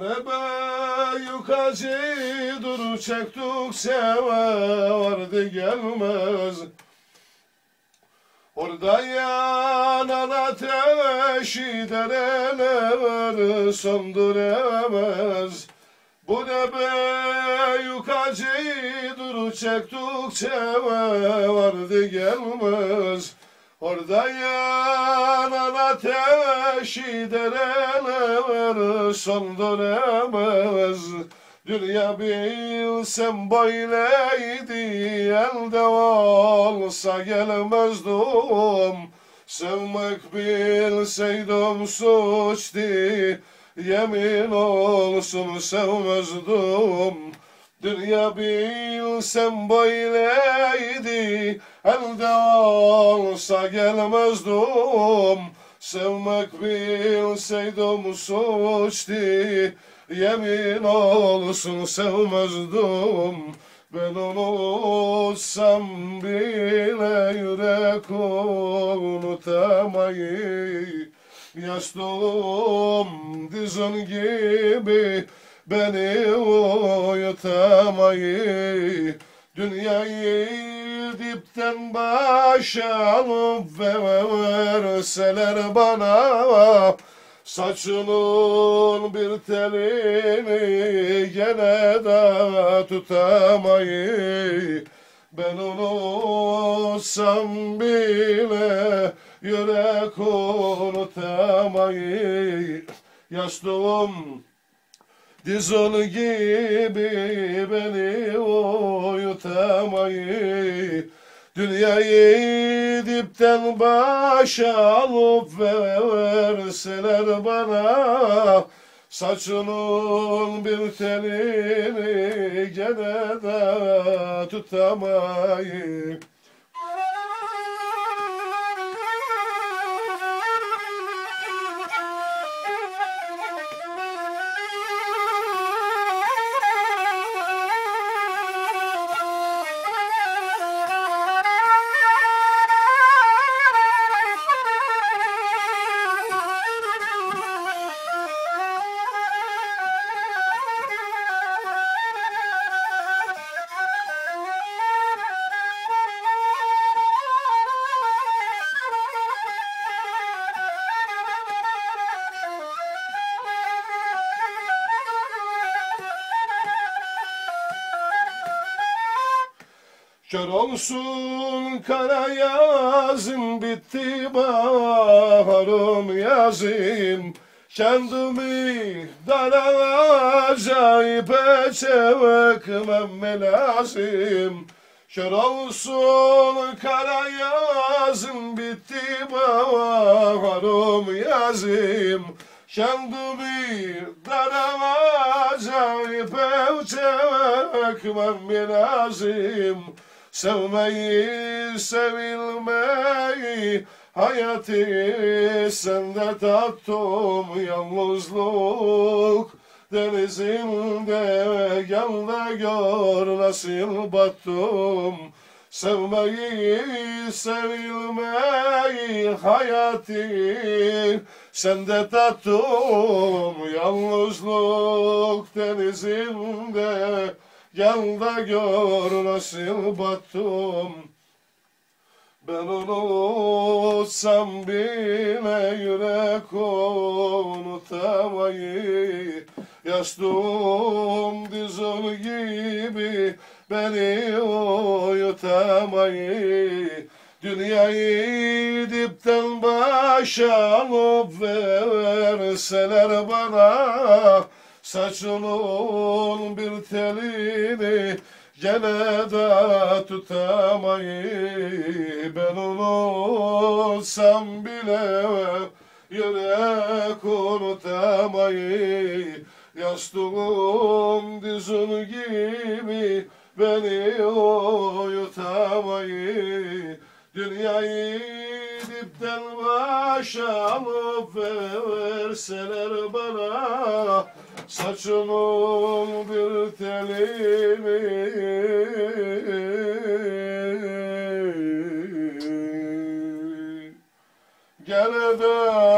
Bu ne be yukacı dur çektikçe vardı gelmez. Orada yanan ateşi dereler söndüremez. Bu ne be yukacı dur çektikçe vardı gelmez. Orada yanan ateşi dereler söndüremez. Dünya bilsem böyleydi elde olsa gelmezdim. Sevmek bilseydim suçtu yemin olsun sevmezdim. Dünya bilsem böyleydi elde olsa gelmezdim. Sevmek bilseydim suçtu yemin olsun sevmezdim. Ben unutsam bile yürek unutamayı Yaşlım dizin gibi beni uyutamayı Dünyayı dipten başa alıp verseler bana. Saçının bir telini gene de tutamayı. Ben unutsam bile yürek unutamayı. Yaşlım Dizon gibi beni uyutamayı Dünyayı dipten başa alıp verseler bana Saçının bir telini gene de tutamayı Kör olsun kara yazım bitti baharım yazım Kendimi dara acayip çekmem lazım. Kör olsun kara yazım bitti baharım yazım Kendimi dara acayip çekmem lazım Sevmeyi, sevilmeyi, hayatı sende tattım. Yalnızlık Denizinde gel de gör nasıl battım. Sevmeyi, sevilmeyi, hayatı sende tattım. Yalnızlık denizinde Gel de gör nasıl battım. Ben unutsam bile yürek unutamayı. Yaşlım dizin gibi beni uyutamayı. Dünyayı dipten başa alıp verseler bana Saçının bir telini gene de tutamayı Ben unutsam bile yürek unutamayı Yastığım dizin gibi beni uyutamayı. Dünyayı dipten başa alıp verseler bana Saçının bir telini Gene de